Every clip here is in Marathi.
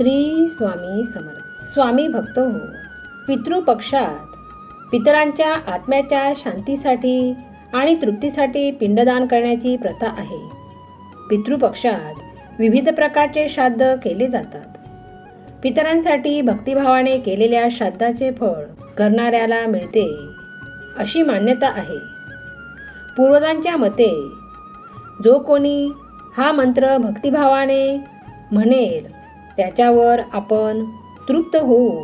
श्री स्वामी समर्थ. स्वामी भक्त हो. पितृपक्षात पितरांच्या आत्म्याच्या शांतीसाठी आणि तृप्तीसाठी पिंडदान करण्याची प्रथा आहे. पितृपक्षात विविध प्रकारचे श्राद्ध केले जातात. पितरांसाठी भक्तिभावाने केलेल्या श्राद्धाचे फळ करणाऱ्याला मिळते अशी मान्यता आहे. पूर्वजांच्या मते जो कोणी हा मंत्र भक्तिभावाने म्हणेल त्याच्यावर आपण तृप्त होऊ.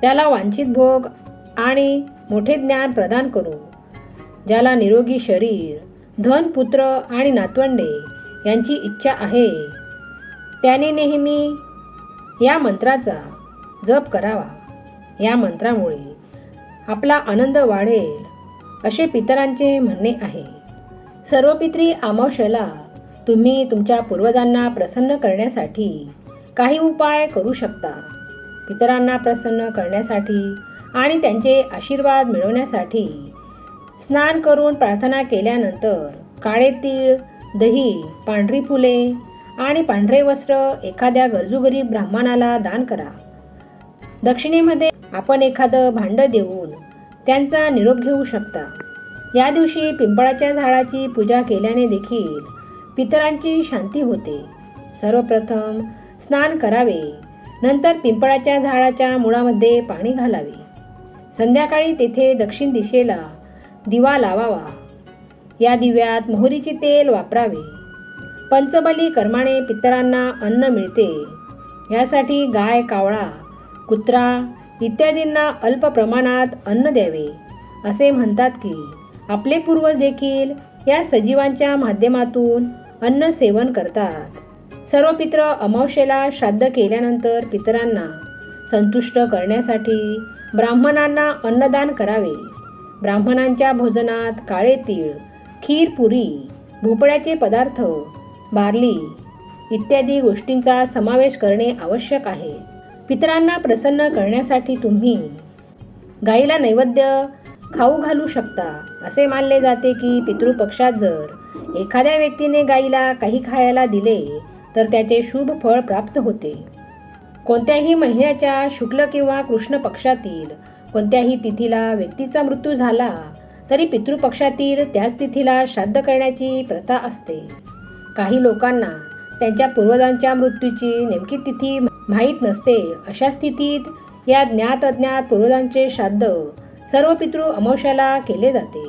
त्याला वांछित भोग आणि मोठे ज्ञान प्रदान करू. ज्याला निरोगी शरीर धन पुत्र आणि नातवंडे यांची इच्छा आहे. त्याने नेहमी या मंत्राचा जप करावा. या मंत्रामुळे आपला आनंद वाढेल असे पितरांचे म्हणणे आहे. सर्व पित्री तुम्ही तुमच्या पूर्वजांना प्रसन्न करण्यासाठी काही उपाय करू शकता. पितरांना प्रसन्न करण्यासाठी आणि त्यांचे आशीर्वाद मिळवण्यासाठी स्नान करून प्रार्थना केल्यानंतर काळे तीळ दही पांढरी फुले आणि पांढरे वस्त्र एखाद्या गरजू गरीब ब्राह्मणाला दान करा. दक्षिणेमध्ये आपण एखादं भांडं देऊन त्यांचा निरोप घेऊ शकता. या दिवशी पिंपळाच्या झाडाची पूजा केल्याने देखील पितरांची शांती होते. सर्वप्रथम स्नान करावे. नंतर पिंपळाच्या झाडाच्या मुळामध्ये पाणी घालावे. संध्याकाळी तेथे दक्षिण दिशेला दिवा लावावा. या दिव्यात मोहरीचे तेल वापरावे. पंचबली कर्माने पितरांना अन्न मिळते. यासाठी गाय कावळा कुत्रा इत्यादींना अल्प प्रमाणात अन्न द्यावे. असे म्हणतात की आपले पूर्वज देखील या सजीवांच्या माध्यमातून अन्न सेवन करतात. सर्व पित्र अमावशेला श्राद्ध केल्यानंतर पितरांना संतुष्ट करण्यासाठी ब्राह्मणांना अन्नदान करावे. ब्राह्मणांच्या भोजनात काळे तीळ खीर पुरी भोपळ्याचे पदार्थ बार्ली इत्यादी गोष्टींचा समावेश करणे आवश्यक आहे. पितरांना प्रसन्न करण्यासाठी तुम्ही गाईला नैवेद्य खाऊ घालू शकता असे मानले जाते की पितृपक्षात जर एखाद्या व्यक्तीने गाईला काही खायला दिले तर त्याचे शुभ फळ प्राप्त होते. कोणत्याही महिन्याच्या शुक्ल किंवा कृष्ण पक्षातील कोणत्याही तिथीला व्यक्तीचा मृत्यू झाला तरी पितृपक्षातील त्याच तिथीला श्राद्ध करण्याची प्रथा असते. काही लोकांना त्यांच्या पूर्वजांच्या मृत्यूची नेमकी तिथी माहीत नसते. अशा स्थितीत या ज्ञात अज्ञात पूर्वजांचे श्राद्ध सर्व पितृ अमावश्याला केले जाते.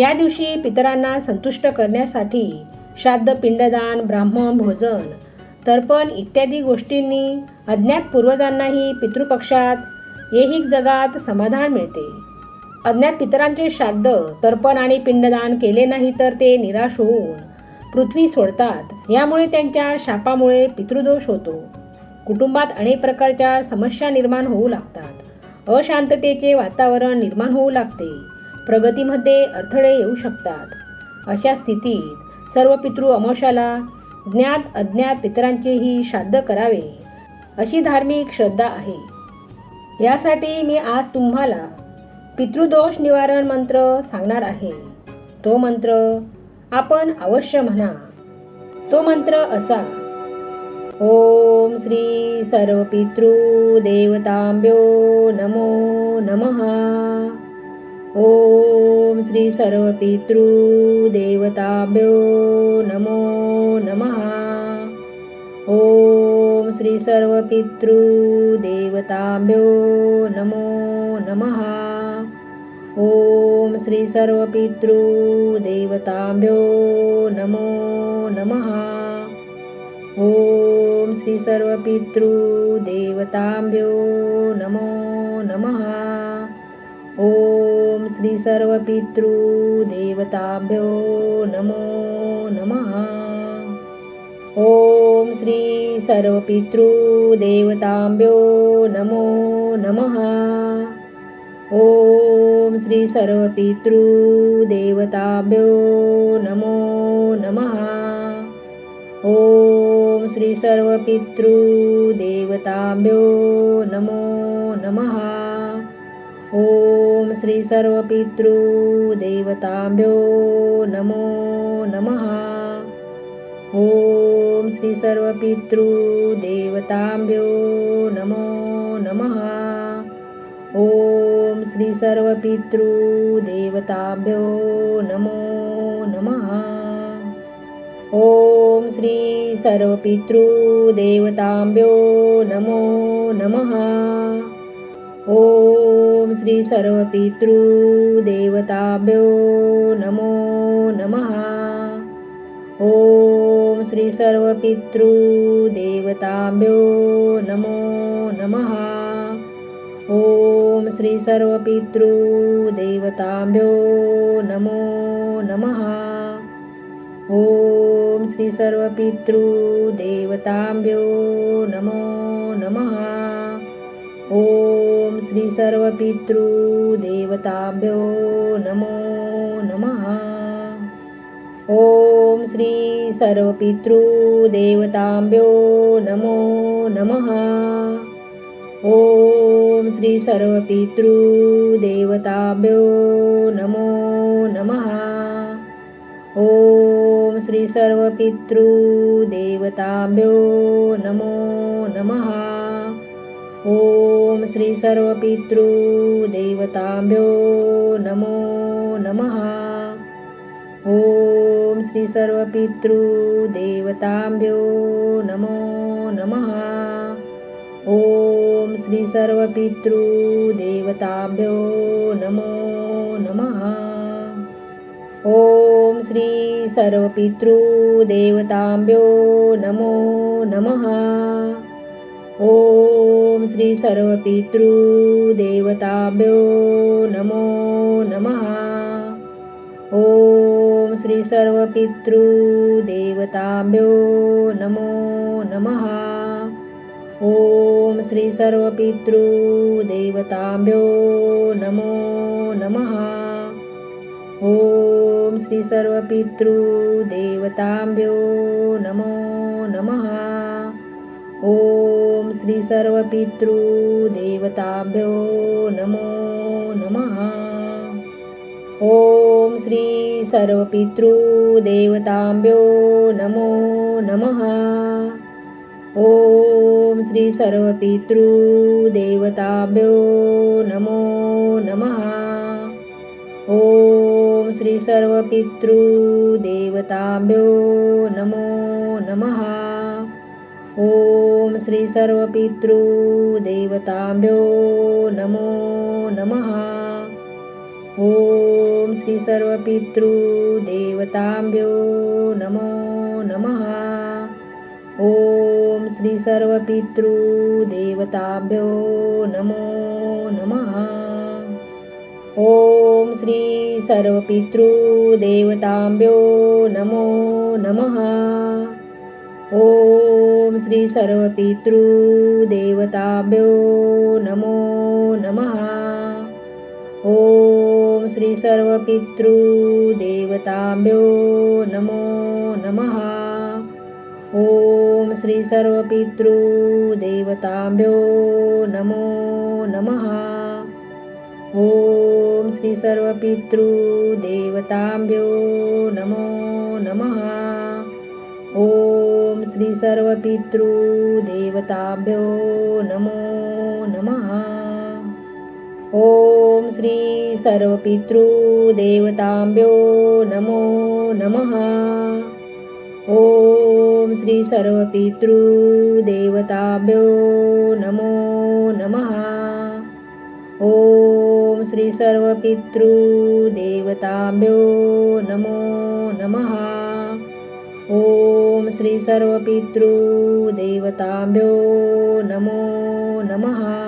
या दिवशी पितरांना संतुष्ट करण्यासाठी श्राद्ध पिंडदान ब्राह्मण भोजन तर्पण इत्यादी गोष्टींनी अज्ञात पूर्वजांनाही पितृपक्षात ऐहिक जगात समाधान मिळते. अज्ञात पितरांचे श्राद्ध तर्पण आणि पिंडदान केले नाही तर ते निराश होऊन पृथ्वी सोडतात. यामुळे त्यांच्या शापामुळे पितृदोष होतो. कुटुंबात अनेक प्रकारच्या समस्या निर्माण होऊ लागतात. अशांततेचे वातावरण निर्माण होऊ लागते. प्रगतीमध्ये अडथळे येऊ शकतात. अशा स्थितीत सर्व पितृ अमोशाला ज्ञात अज्ञात पितरांचेही श्राद्ध करावे अशी धार्मिक श्रद्धा आहे. यासाठी मी आज तुम्हाला पितृदोष निवारण मंत्र सांगणार आहे. तो मंत्र आपण अवश्य म्हणा. तो मंत्र असा. ओम श्री सर्व पितृ देवतांब्यो नमो नमः. ओम ॐ श्री सर्वपितृदेवताभ्यो नमो नमः। ॐ श्री सर्वपितृदेवताभ्यो नमो नमः। ॐ श्री सर्वपितृदेवताभ्यो नमो नमः। ॐ श्री सर्वपितृदेवताभ्यो नमो नमः। ॐ श्री सर्व पितृ नमो नमः। ॐ श्री सर्व पितृ नमो नमः। ॐ श्री सर्व पितृ नमो नमः। ॐ श्री सर्व पितृ नमो नमः। श्री सर्वपितृदेवतांब्यो नमो नमः। ॐ श्री सर्वपितृदेवतांब्यो नमो नमः। ॐ श्री सर्वपितृदेवताभ्यो नमो नमः। ॐ श्री सर्वपितृदेवताभ्यो नमो नमः। ॐ श्री सर्वपितृदेवताभ्यो नमो नमः। ॐ श्री सर्वपितृदेवताभ्यो नमो नमः। ॐ श्री सर्वपितृदेवताभ्यो नमो नमः। ॐ श्री सर्वपितृदेवताभ्यो नमो नमः। ॐ श्री सर्वपितृदेवताभ्यो नमो नमः। ॐ श्री सर्वपितृदेवताभ्यो नमो नमः। ॐ श्री सर्वपितृदेवताभ्यो नमो नमः। ॐ श्री सर्वपितृदेवताभ्यो नमो नमः। ॐ श्री सर्वपितृदेवताम्ब्यो नमो नमः। ॐ श्री सर्वपितृदेवताम्ब्यो नमो नमः। ॐ श्री सर्वपितृदेवतांभ्यो नमो नमः। ॐ श्री सर्वपितृदेवताम्ब्यो नमो नमः। ॐ श्री सर्वपितृदेवताभ्यो नमो नमः। ॐ श्री सर्वपितृदेवताभ्यो नमो नमः। ॐ श्री सर्वपितृदेवताभ्यो नमो नमः। ॐ श्री सर्वपितृदेवताभ्यो नमो नमः। ॐ श्री सर्वपितृदेवताभ्यो नमो नमः। ॐ श्री सर्वपितृदेवताभ्यो नमो नमः। ॐ श्री सर्वपितृदेवताभ्यो नमो नमः। ॐ श्री सर्वपितृदेवताभ्यो नमो नमः। ॐ श्री सर्वपितृदेवताभ्यो नमो नमः। ॐ श्री सर्वपितृदेवताभ्यो नमो नमः। ॐ श्री सर्वपितृदेवताभ्यो नमो नमः। ॐ श्री सर्वपितृदेवताभ्यो नमो नमः। ॐ श्री सर्वपितृदेवताभ्यो नमो नमः। ॐ श्री सर्वपितृदेवताभ्यो नमो नमः। ॐ श्री सर्वपितृदेवताभ्यो नमो नमः। ॐ श्री सर्वपितृदेवताभ्यो नमो नमः ॐ श्री देवताभ्यो नमो नमः। ॐ श्री सर्वपितृदेवताभ्यो नमो नमः। ॐ श्री सर्वपितृदेवताभ्यो नमो नमः। ॐ श्री सर्वपितृदेवताभ्यो नमो नमः। ॐ श्री सर्वपितृदेवताभ्यो नमो नमः।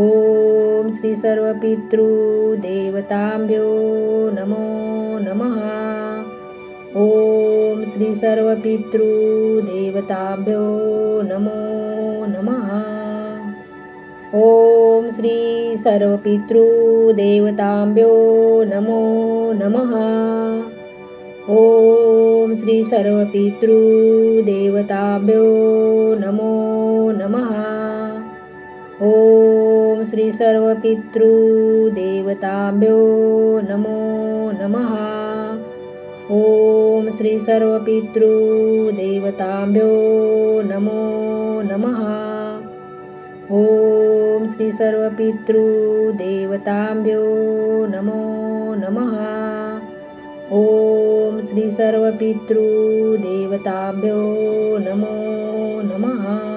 ॐ श्री सर्वपितृदेवताभ्यो नमो नमः। ॐ श्री सर्वपितृदेवताभ्यो नमो नमः। ॐ श्री सर्वपितृदेवताभ्यो नमो नमः श्री सर्वपितृदेवताम्ब्यो नमो नमः। ॐ श्री सर्वपितृदेवताम्ब्यो नमो नमः। ॐ श्री सर्वपितृदेवताम्ब्यो नमो नमः। ॐ श्री सर्वपितृदेवताम्ब्यो नमो नमः। ॐ स्त्री सर्वपितृदेवताभ्यो नमो नमः।